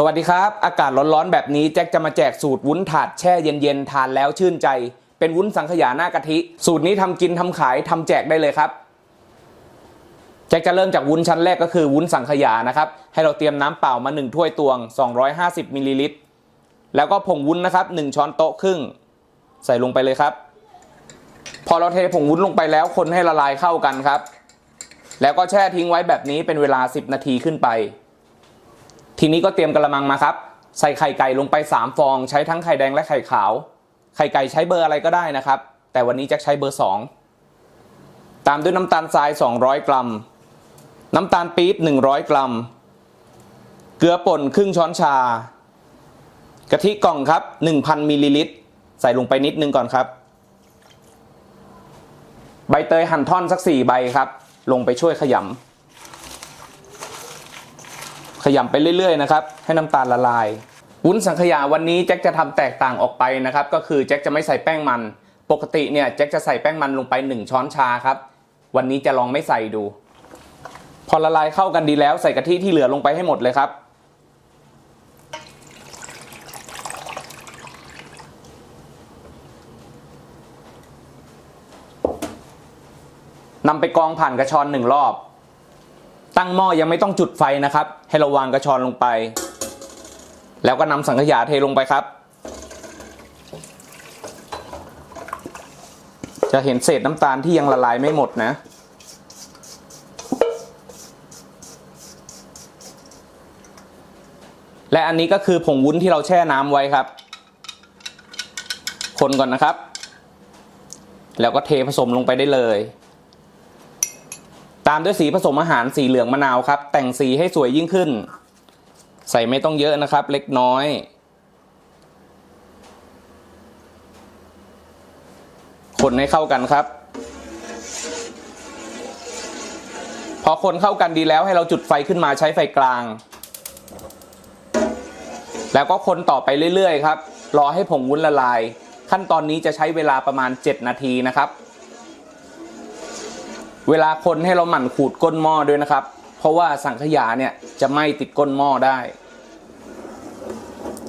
สวัสดีครับ อากาศร้อนๆแบบนี้แจ็คจะมาแจกสูตรวุ้นถาดแช่เย็นๆทานแล้วชื่นใจ เป็นวุ้นสังขยาหน้ากะทิ สูตรนี้ทำกินทำขายทำแจกได้เลยครับแจ็คจะเริ่มจากวุ้นชั้นแรกก็คือวุ้นสังขยานะครับให้เราเตรียมน้ำเปล่ามา1ถ้วยตวง 250มิลลิลิตรแล้วก็ผงวุ้นนะครับ1ช้อนโต๊ะครึ่ง ใส่ลงไปเลยครับ พอเราเทผงวุ้นลงไปแล้วคนให้ละลายเข้ากันครับ แล้วก็แช่ทิ้งไว้แบบนี้เป็นเวลา 10 นาทีขึ้นไป ทีนี้ก็เตรียมกระมังมาครับ ใส่ไข่ไก่ลงไป 3 ฟอง ใช้ทั้งไข่แดงและไข่ขาว ไข่ไก่ใช้เบอร์อะไรก็ได้นะครับ แต่วันนี้แจ็คใช้เบอร์ 2 ตามด้วยน้ำตาลทราย 200 กรัม น้ำตาลปี๊บ 100 กรัม เกลือป่นครึ่งช้อนชา กะทิกล่องครับ 1,000มิลลิลิตร ใส่ลงไปนิดนึงก่อนครับ ใบเตยหั่นท่อนสัก 4 ใบครับ ลงไปช่วยขยำ ยำไปเรื่อยๆนะครับให้น้ำตาลละลาย วุ้นสังขยาวันนี้แจ็คจะทำแตกต่างออกไปนะครับก็คือแจ็คจะไม่ใส่แป้งมัน ปกติเนี่ยแจ็คจะใส่แป้งมันลงไป 1 ช้อนชาครับ วันนี้จะลองไม่ใส่ดู พอละลายเข้ากันดีแล้วใส่กะทิที่เหลือลงไปให้หมดเลยครับนำไปกองผ่านกระชอนหนึ่งรอบ ตั้งหม้อยังไม่ต้องจุดไฟนะครับ ให้เราวางกระชอนลงไป แล้วก็นำสังขยาเทลงไปครับ จะเห็นเศษน้ำตาลที่ยังละลายไม่หมดนะและอันนี้ก็คือผงวุ้นที่เราแช่น้ำไว้ครับ คนก่อนนะครับ แล้วก็เทผสมลงไปได้เลย ตามด้วยสีผสมอาหารสีเหลืองมะนาวครับ แต่งสีให้สวยยิ่งขึ้น ใส่ไม่ต้องเยอะนะครับ เล็กน้อยคนให้เข้ากันครับ พอคนเข้ากันดีแล้วให้เราจุดไฟขึ้นมาใช้ไฟกลาง แล้วก็คนต่อไปเรื่อยๆครับ รอให้ผงวุ้นละลาย ขั้นตอนนี้จะใช้เวลาประมาณ 7 นาทีนะครับ เวลาคนให้เราหมั่นขูดก้นหม้อด้วยนะครับ เพราะว่าสังขยาเนี่ยจะไม้ติดก้นหม้อได้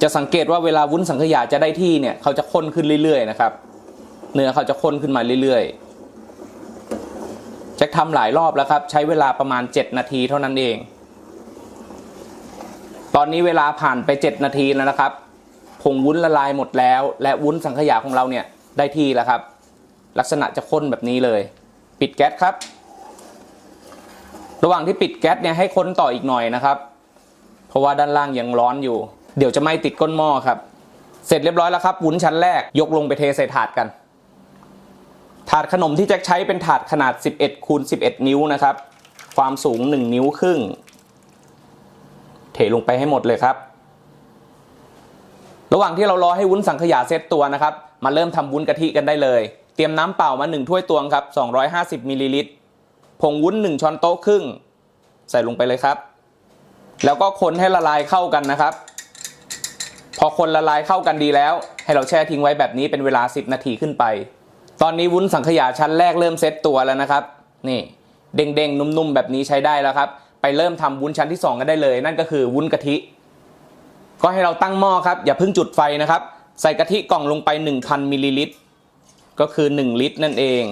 จะสังเกตว่าเวลาวุ้นสังขยาจะได้ที่เนี่ยเขาจะข้นขึ้นเรื่อยๆนะครับ เนื้อเขาจะข้นขึ้นมาเรื่อยๆแจ็คทำหลายรอบแล้วครับ ใช้เวลาประมาณ 7 นาทีเท่านั้นเอง ตอนนี้เวลาผ่านไป 7 นาทีแล้วนะครับผงวุ้นละลายหมดแล้ว และวุ้นสังขยาของเราเนี่ยได้ที่แล้วครับ ลักษณะจะข้นแบบนี้เลย ปิดแก๊สครับ ระหว่างที่ปิดแก๊สเนี่ยให้ค้นต่ออีกหน่อยนะครับ เพราะว่าด้านล่างยังร้อนอยู่ เดี๋ยวจะไม่ติดก้นหม้อครับ เสร็จเรียบร้อยแล้วครับวุ้นชั้นแรกยกลงไปเทใส่ถาดกัน ถาดขนมที่แจ็คใช้เป็นถาดขนาด 11คูณ11 นิ้วนะครับ ความสูง 1 นิ้วครึ่ง เทลงไปให้หมดเลยครับ ระหว่างที่เรารอให้วุ้นสังขยาเซตตัวนะครับ มาเริ่มทำวุ้นกะทิกันได้เลย รียมน้ำเปล่ามา 1 ถ้วยตวงครับ 250มิลลิลิตร ผงวุ้น 1 ช้อนโต๊ะครึ่ง ใส่ลงไปเลยครับ แล้วก็คนให้ละลายเข้ากันนะครับ พอคนละลายเข้ากันดีแล้ว ให้เราแช่ทิ้งไว้แบบนี้เป็นเวลา 10 นาทีขึ้นไป ตอนนี้วุ้นสังขยาชั้นแรกเริ่มเซตตัวแล้วนะครับ นี่เด้งๆ นุ่มๆ แบบนี้ใช้ได้แล้วครับ ไปเริ่มทำวุ้นชั้นที่ 2 กันได้เลย นั่นก็คือวุ้นกะทิ ก็ให้เราตั้งหม้อครับ อย่าเพิ่งจุดไฟนะครับ ใส่กะทิกล่องลงไป 1,000มิลลิลิตร ก็คือ 1 ลิตรนั่นเอง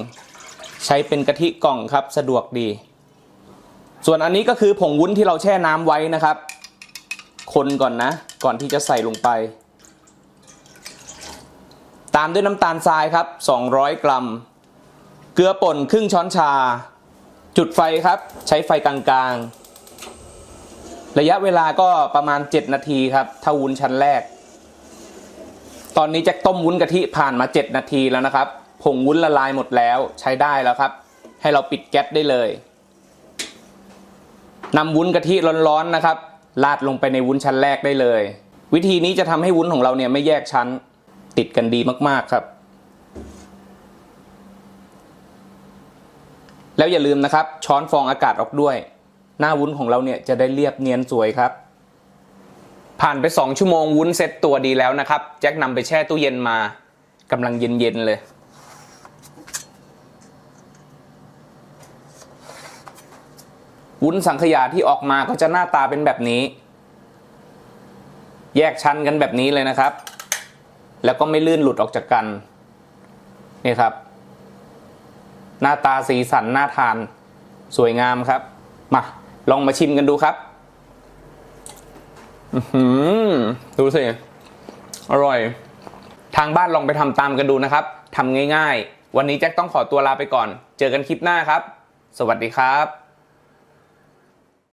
ใช้เป็นกะทิกล่องครับสะดวกดี ส่วนอันนี้ก็คือผงวุ้นที่เราแช่น้ำไว้นะครับ คนก่อนนะ ก่อนที่จะใส่ลงไป ตามด้วยน้ำตาลทรายครับ 200 กรัม เกลือป่นครึ่งช้อนชา จุดไฟครับ ใช้ไฟกลางๆ ระยะเวลาก็ประมาณ 7 นาทีครับถ้าวุ้นชั้นแรก ตอนนี้แจ็คต้มวุ้นกะทิผ่านมา 7 นาทีแล้วนะครับ ผงวุ้นละลายหมดแล้วใช้ได้แล้วครับ ให้เราปิดแก๊สได้เลยนำวุ้นกะทิร้อนๆนะครับราดลงไปในวุ้นชั้นแรกได้เลย วิธีนี้จะทำให้วุ้นของเราเนี่ยไม่แยกชั้น ติดกันดีมากๆครับ แล้วอย่าลืมนะครับ ช้อนฟองอากาศออกด้วย หน้าวุ้นของเราเนี่ยจะได้เรียบเนียนสวยครับ ผ่านไป 2 ชั่วโมงวุ้นเซ็ตตัวดีแล้วนะครับ แจ็คนำไปแช่ตู้เย็นมากำลังเย็นๆเลยวุ้นสังขยาที่ออกมาก็จะหน้าตาเป็นแบบนี้ แยกชั้นกันแบบนี้เลยนะครับ แล้วก็ไม่ลื่นหลุดออกจากกัน นี่ครับ หน้าตาสีสันน่าทาน สวยงามครับ มาลองมาชิมกันดูครับ ดูสิ อร่อย ทางบ้านลองไปทำตามกันดูนะครับทำง่ายๆ วันนี้แจ็คต้องขอตัวลาไปก่อน เจอกันคลิปหน้าครับ สวัสดีครับ